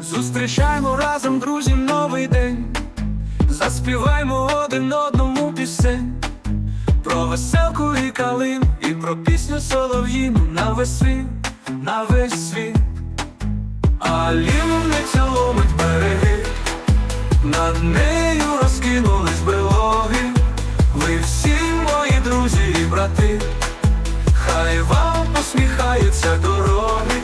Зустрічаємо разом, друзі, новий день, заспіваємо один одному пісень, про веселку і калин, і про пісню солов'їну на весь світ, на весь світ, а ліву не ціломить береги, над нею розкинулись белоги, ви всі мої друзі і брати, хай вам посміхаються дороги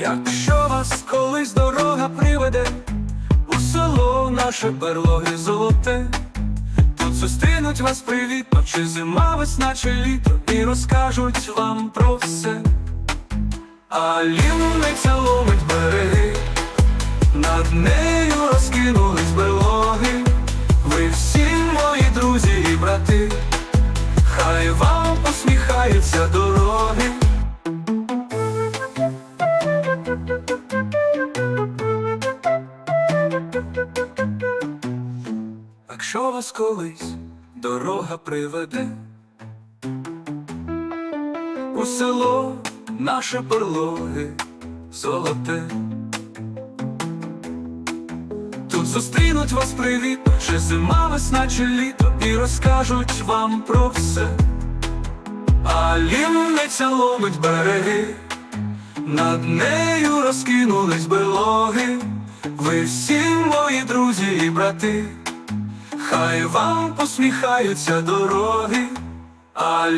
Якщо вас колись дорога приведе у село наше берлоги золоте, тут зустрінуть вас привітно, чи зима, весна, чи літо, і розкажуть вам про все. А лівниця посміхаються дороги. Якщо вас колись дорога приведе у село наше перлоги золоте. Тут зустрінуть вас привітно, чи зима, весна, чи літо, і розкажуть вам про все. А лівниця ломить береги, над нею розкинулись белоги. Ви всі мої друзі і брати, хай вам посміхаються дороги, а